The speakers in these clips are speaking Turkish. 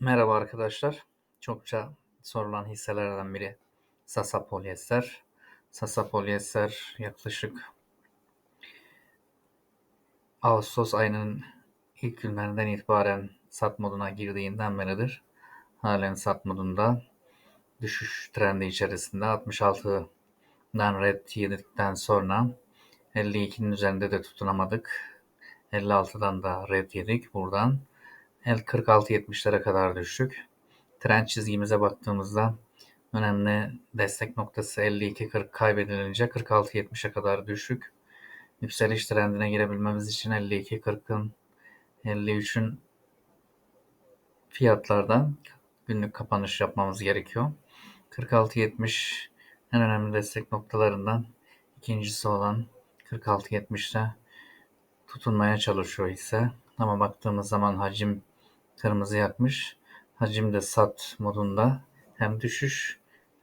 Merhaba arkadaşlar. Çokça sorulan hisselerden biri Sasa Polyester. Sasa Polyester yaklaşık Ağustos ayının ilk günlerinden itibaren sat moduna girdiğinden beridir. Halen sat modunda düşüş trendi içerisinde 66'dan red yedikten sonra 52'nin üzerinde de tutunamadık. 56'dan da red yedik buradan. 46-70'lere kadar düştük. Trend çizgimize baktığımızda önemli destek noktası 52-40 kaybedilince 46-70'e kadar düşük. Yükseliş trendine girebilmemiz için 52-40'ın 53'ün fiyatlardan günlük kapanış yapmamız gerekiyor. 46-70 en önemli destek noktalarından ikincisi olan 46-70'te tutunmaya çalışıyor ise ama baktığımız zaman hacim kırmızı yakmış. Hacimde sat modunda hem düşüş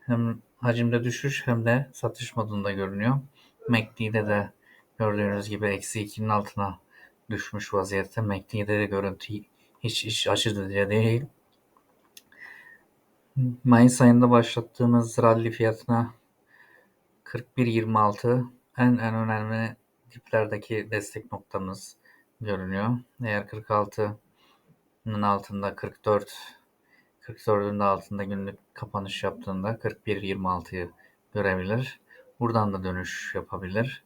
hem hacimde düşüş hem de satış modunda görünüyor. MACD'de de gördüğünüz gibi eksi 2'nin altına düşmüş vaziyette. MACD'de de görüntü hiç iş açıcı değil. Mayıs ayında başlattığımız rally fiyatına 41.26 en en önemli diplerdeki destek noktamız görünüyor. Eğer 46'nın altında 44 44'ün de altında günlük kapanış yaptığında 41.26'yı görebilir. Buradan da dönüş yapabilir.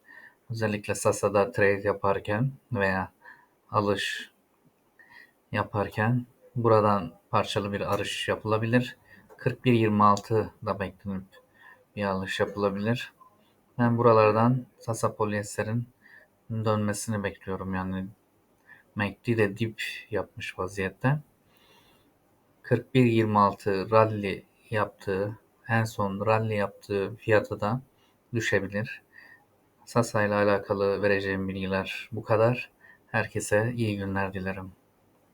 Özellikle Sasa'da trade yaparken veya alış yaparken buradan parçalı bir arış yapılabilir. 41.26 da beklenip bir alış yapılabilir. Ben buralardan Sasa polyester'in dönmesini bekliyorum. Yani MACD de dip yapmış vaziyette. 41.26 rally yaptığı en son rally yaptığı fiyatı da düşebilir. Sasa ile alakalı vereceğim bilgiler bu kadar. Herkese iyi günler dilerim.